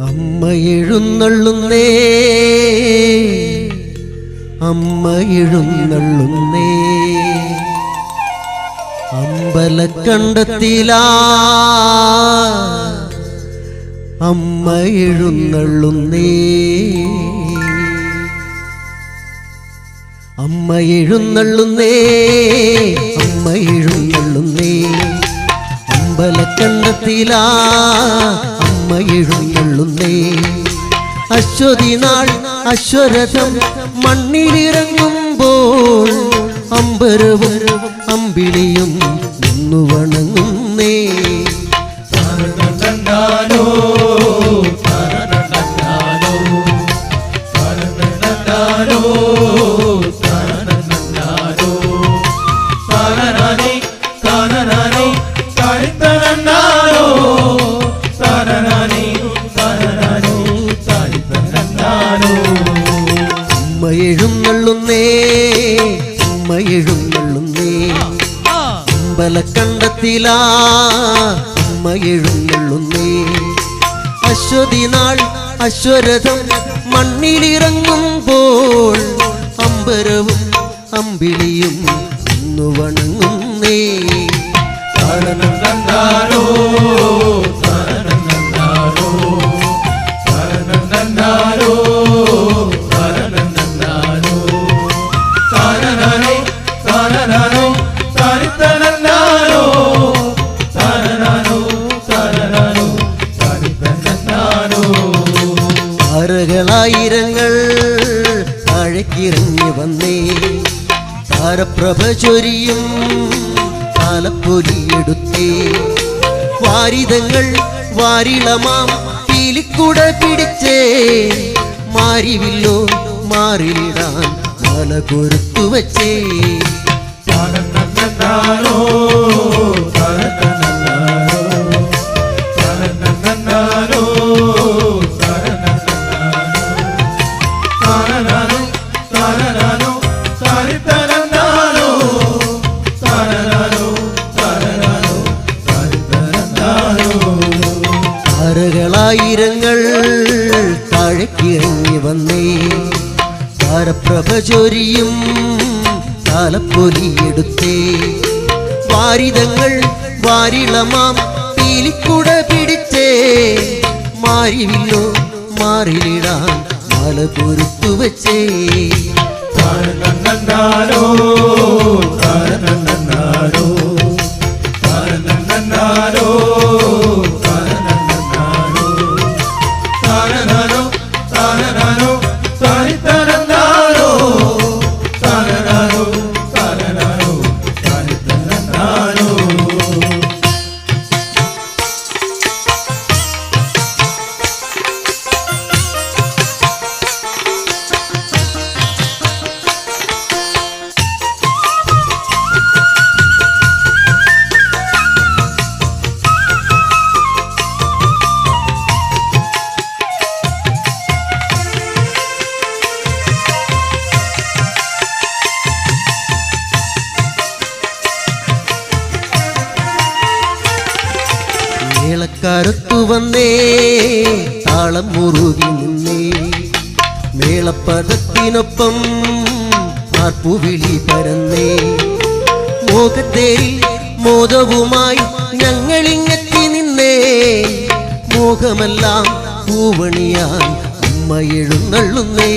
അമ്മ എഴുന്നള്ളുന്നേ. അമ്മ എഴുന്നള്ളുന്നേ. അമ്പലക്കണ്ടത്തിലാ അമ്മ എഴുന്നള്ളുന്നേ. അമ്മ എഴുന്നള്ളുന്നേ. അമ്മ എഴുന്നള്ളുന്നേ. അമ്പലക്കണ്ടത്തിലാ അമ്മ എഴുന്നള്ളുന്നേ അശ്വതി നാൾ അശ്വരഥം മണ്ണിലിറങ്ങുമ്പോൾ അമ്പരവും അമ്പിളിയും നിന്നു വണങ്ങുന്നേ എഴുന്നള്ളുന്നേ അമ്പലക്കണ്ടത്തിലാ ഉമ്മ എഴുന്നള്ളുന്നേ അശ്വതി നാൾ അശ്വരഥം മണ്ണിലിറങ്ങുമ്പോൾ അമ്പരവും അമ്പിളിയും ഒന്നു വണങ്ങുന്നേ താരകളായിരങ്ങൾ താഴേക്കിറങ്ങി വന്നേ. താരപ്രഭ ചൊരിയും താലപ്പൊലിയെടുത്തേ വാരിതങ്ങൾ വാരിളമാം പീലിക്കുട പിടിച്ചേ. മാറിവില്ലോ മാറിയിടാൻ മല കൊരുത്തു വച്ചേ. താരകളായിരങ്ങൾ താഴേക്കിറങ്ങി വന്നേ. താരപ്രഭ ചൊരിയും താലപ്പൊലിയെടുത്തേ വാരിതങ്ങൾ വാരിളമാം പീലിക്കുട പിടിച്ചേ. മാറിവില്ലോ മാറിലിടാൻ മല പൊരുത്തു വച്ചേ. മേളക്കാരത്തു താളം മുറുകി നിന്നേ. മേളപ്പദത്തിനൊപ്പം ആർപ്പുവിളി പരന്നേ. മോഹത്തേരി മോദവുമായി ഞങ്ങളിങ്ങെത്തി നിന്നേ. മോഹമെല്ലാം പൂവണിയാൻ അമ്മ എഴുന്നള്ളുന്നേ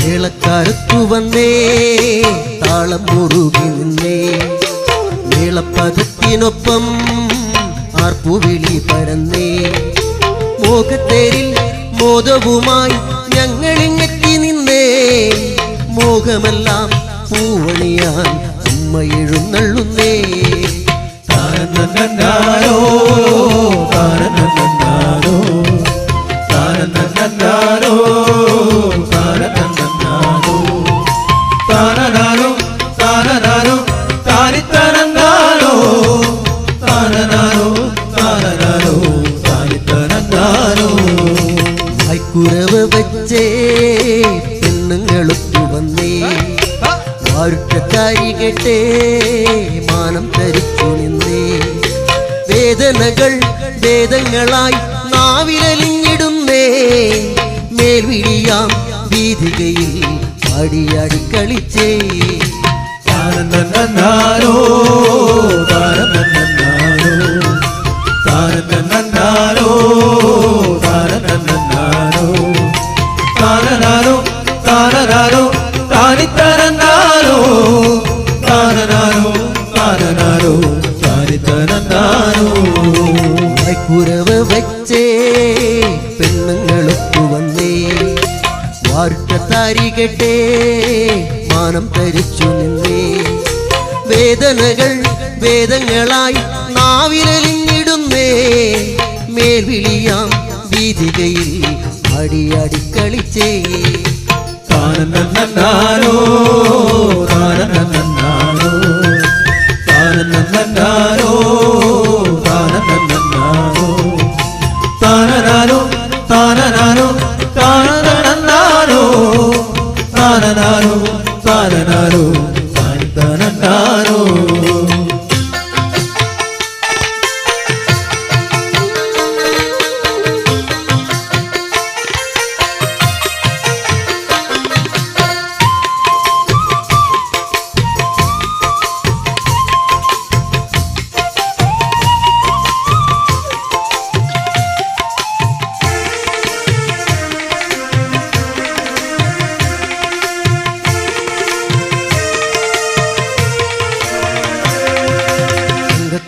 മേളക്കാരത്തു വന്നേ താളം മുറുകി നിന്നേ. മേളപ്പദത്തിനൊപ്പം ആർപ്പുവിളി പരന്നേ. മോഹത്തേരിൽ മോദവുമായി ഞങ്ങളിങ്ങെത്തി നിന്നേ. മോഹമെല്ലാം പൂവണിയാൻ അമ്മ എഴുന്നള്ളുന്നേ താരനന്നാരോ താരനന്നാരോ താരനന്നാരോ താരനന്നാരോ താരനാരോ താരനാരോ താരിത്തരന്നാരോ താരനാരോ താരനാരോ താരിത്തരന്നാരോ കൈക്കുറവ് വെച്ചേ പെണ്ണുങ്ങളൊത്തു വന്നേ. വാരുട്ടക്കാരി നാവിലലിഞ്ഞിടുന്നേ മേൽവിളിയാം വീതികയിൽ അടിയാടി കളിച്ചേ വാർട്ടത്താരി താരികട്ടെ. മാനം തരിച്ചു നിന്നേ. വേദനകൾ വേദങ്ങളായി നാവിരലിങ്ങിടുന്നേ മേൽവിളിയാം വീതികയിൽ അടിയടി കളിച്ചേ താനനന്നാരോ ప్రాణనాలు ప్రాణనాలు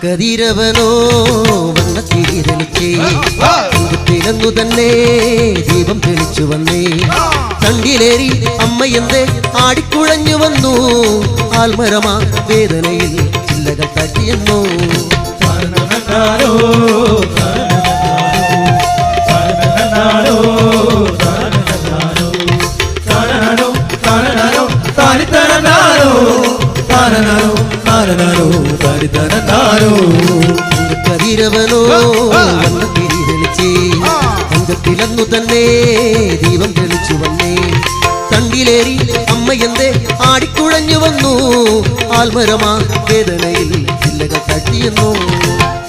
കതിരവനോ തിരിതെളിച്ചേ തിളങ്ങു തന്നെ ദീപം തെളിച്ചു വന്നേ. തണ്ടിലേറി അമ്മയെന്തേ ആടിക്കുഴഞ്ഞു വന്നു. ആൽമരമാ വേദനയിൽ ചില്ലകൾ തട്ടിയെന്നു. താനനാരോ താനിത്തനന്നാരോ കതിരവനോ വന്ന തിരിതെളിച്ചേ അംഗത്തിലന്നു തന്നെ ദീപം തെളിച്ചു വന്നേ. തണ്ടിലേറി അമ്മയെന്തേ ആടിക്കുഴഞ്ഞു വന്നു. ആൽമരമാ വേദനയിൽ ജില്ലകൾ തട്ടിയെന്നു.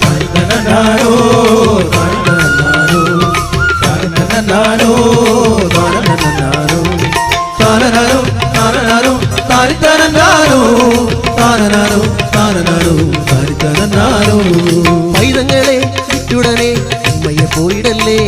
താനിത്തനന്നാരോ താനിത്തനന്നാരോ താനനന്നാരോ താനനാരോ താനനാരോ താനിത്തനന്നാരോ താനനാരോ താനനാരോ ஆரோ பைதங்களே விட்டுடனே உண்மையை போயிடலே.